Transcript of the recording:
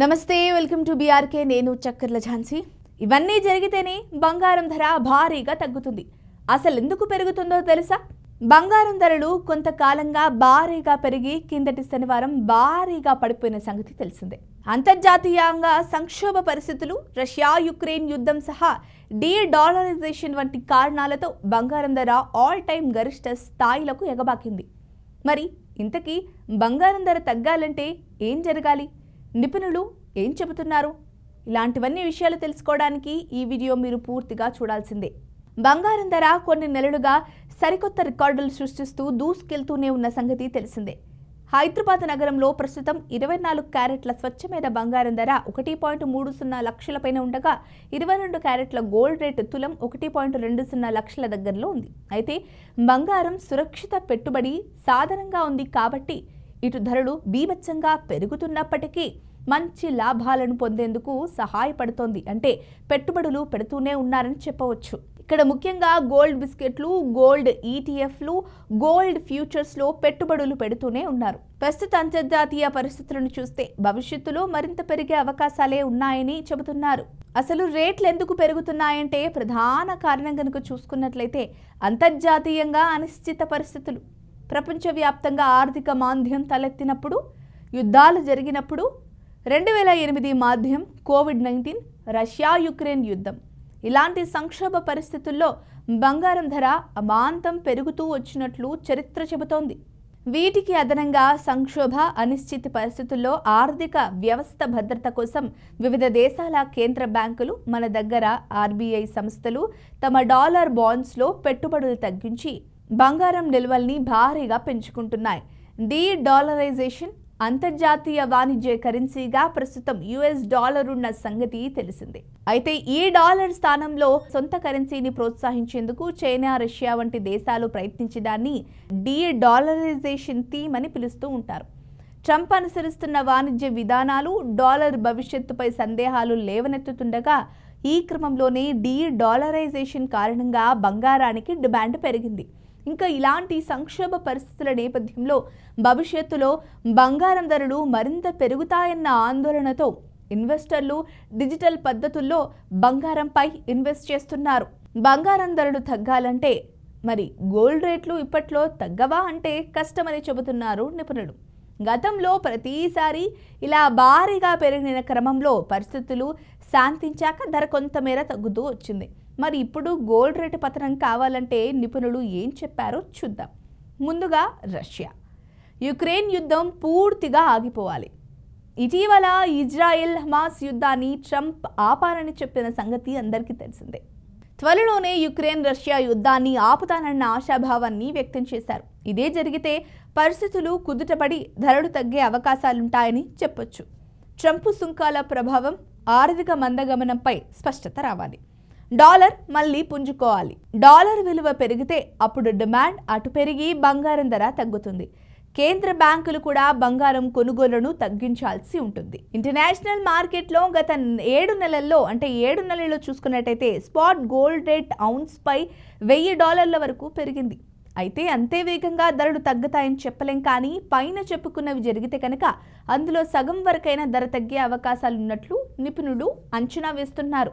నమస్తే welcome to BRK నేను చక్కర్ల ఝాన్సీ. ఇవన్నీ జరిగితేనే బంగారం ధర భారీగా తగ్గుతుంది. అసలు ఎందుకు పెరుగుతుందో తెలుసా? బంగారం ధరలు కొంతకాలంగా భారీగా పెరిగి కిందటి శనివారం భారీగా పడిపోయిన సంగతి తెలిసిందే. అంతర్జాతీయంగా సంక్షోభ పరిస్థితులు రష్యా యుక్రెయిన్ యుద్ధం సహా డీ డాలరైజేషన్ వంటి కారణాలతో బంగారం ధర ఆల్ టైమ్ గరిష్ట స్థాయిలకు ఎగబాకింది. మరి ఇంతకీ బంగారం ధర తగ్గాలంటే ఏం జరగాలి? నిపుణులు ఏం చెబుతున్నారు? ఇలాంటివన్నీ విషయాలు తెలుసుకోవడానికి ఈ వీడియో మీరు పూర్తిగా చూడాల్సిందే. బంగారం ధర కొన్ని నెలలుగా సరికొత్త రికార్డులు సృష్టిస్తూ దూసుకెళ్తూనే ఉన్న సంగతి తెలిసిందే. హైదరాబాద్ నగరంలో ప్రస్తుతం ఇరవై నాలుగు క్యారెట్ల స్వచ్ఛమైన బంగారం ధర ఒకటి పాయింట్ మూడు సున్నా లక్షల పైన ఉండగా ఇరవై రెండు క్యారెట్ల గోల్డ్ రేటు తులం ఒకటి పాయింట్ రెండు సున్నా లక్షల దగ్గరలో ఉంది. అయితే బంగారం సురక్షిత పెట్టుబడి సాధనంగా ఉంది కాబట్టి ఇటు ధరలు బీభత్సంగా పెరుగుతున్నప్పటికీ మంచి లాభాలను పొందేందుకు సహాయపడుతోంది. అంటే పెట్టుబడులు పెడుతూనే ఉన్నారని చెప్పవచ్చు. ఇక్కడ ముఖ్యంగా గోల్డ్ బిస్కెట్లు గోల్డ్ ఈటీఎఫ్లు గోల్డ్ ఫ్యూచర్స్లో పెట్టుబడులు పెడుతూనే ఉన్నారు. ప్రస్తుత అంతర్జాతీయ పరిస్థితులను చూస్తే భవిష్యత్తులో మరింత పెరిగే అవకాశాలే ఉన్నాయని చెబుతున్నారు. అసలు రేట్లు ఎందుకు పెరుగుతున్నాయంటే ప్రధాన కారణం కనుక చూసుకున్నట్లయితే అంతర్జాతీయంగా అనిశ్చిత పరిస్థితులు. ప్రపంచవ్యాప్తంగా ఆర్థిక మాంద్యం తలెత్తినప్పుడు యుద్ధాలు జరిగినప్పుడు రెండు వేల ఎనిమిది మాధ్యం కోవిడ్ నైన్టీన్ రష్యా యుక్రెయిన్ యుద్ధం. ఇలాంటి సంక్షోభ పరిస్థితుల్లో బంగారం ధర అమాంతం పెరుగుతూ వచ్చినట్లు చరిత్ర చెబుతోంది. వీటికి అదనంగా సంక్షోభ అనిశ్చిత పరిస్థితుల్లో ఆర్థిక వ్యవస్థ భద్రత కోసం వివిధ దేశాల కేంద్ర బ్యాంకులు మన దగ్గర ఆర్బీఐ సంస్థలు తమ డాలర్ బాండ్స్లో పెట్టుబడులు తగ్గించి బంగారం నిల్వల్ని భారీగా పెంచుకుంటున్నాయి. డీ డాలరైజేషన్ అంతర్జాతీయ వాణిజ్య కరెన్సీగా ప్రస్తుతం యుఎస్ డాలర్ ఉన్న సంగతి తెలిసిందే. అయితే ఈ డాలర్ స్థానంలో సొంత కరెన్సీని ప్రోత్సహించేందుకు చైనా రష్యా వంటి దేశాలు ప్రయత్నించడాన్ని డీ డాలరైజేషన్ థీమ్ అని పిలుస్తూ ఉంటారు. ట్రంప్ అనుసరిస్తున్న వాణిజ్య విధానాలు డాలర్ భవిష్యత్తుపై సందేహాలు లేవనెత్తుతుండగా ఈ క్రమంలోనే డీ డాలరైజేషన్ కారణంగా బంగారానికి డిమాండ్ పెరిగింది. ఇంకా ఇలాంటి సంక్షోభ పరిస్థితుల నేపథ్యంలో భవిష్యత్తులో బంగారం ధరలు మరింత పెరుగుతాయన్న ఆందోళనతో ఇన్వెస్టర్లు డిజిటల్ పద్ధతుల్లో బంగారంపై ఇన్వెస్ట్ చేస్తున్నారు. బంగారం ధరలు తగ్గాలంటే మరి గోల్డ్ రేట్లు ఇప్పట్లో తగ్గవా అంటే కష్టమని చెబుతున్నారు నిపుణులు. గతంలో ప్రతిసారి ఇలా భారీగా పెరిగిన క్రమంలో పరిస్థితులు శాంతించాక ధర కొంతమేర తగ్గుతూ వచ్చింది. మరి ఇప్పుడు గోల్డ్ రేటు పతనం కావాలంటే నిపుణులు ఏం చెప్పారో చూద్దాం. ముందుగా రష్యా. యుక్రెయిన్ యుద్ధం పూర్తిగా ఆగిపోవాలి. ఇటీవల ఇజ్రాయెల్ హమాస్ యుద్ధాన్ని ట్రంప్ ఆపాలని చెప్పిన సంగతి అందరికీ తెలిసిందే. త్వరలోనే యుక్రెయిన్ రష్యా యుద్ధాన్ని ఆపుతానన్న ఆశాభావాన్ని వ్యక్తం చేశారు. ఇదే జరిగితే పరిస్థితులు కుదుటపడి ధరలు తగ్గే అవకాశాలుంటాయని చెప్పొచ్చు. ట్రంప్ సుంకాల ప్రభావం ఆర్థిక మందగమనంపై స్పష్టత రావాలి. డాలర్ మళ్ళీ పుంజుకోవాలి. డాలర్ విలువ పెరిగితే అప్పుడు డిమాండ్ అటు పెరిగి బంగారం ధర తగ్గుతుంది. కేంద్ర బ్యాంకులు కూడా బంగారం కొనుగోలును తగ్గించాల్సి ఉంటుంది. ఇంటర్నేషనల్ మార్కెట్లో గత ఏడు నెలల్లో అంటే ఏడు నెలల్లో చూసుకున్నట్టయితే స్పాట్ గోల్డ్ రేట్ ఔన్స్ పై వెయ్యి డాలర్ల వరకు పెరిగింది. అయితే అంతే వేగంగా ధరలు తగ్గుతాయని చెప్పలేం కానీ పైన చెప్పుకున్నవి జరిగితే కనుక అందులో సగం వరకైనా ధర తగ్గే అవకాశాలున్నట్లు నిపుణులు అంచనా వేస్తున్నారు.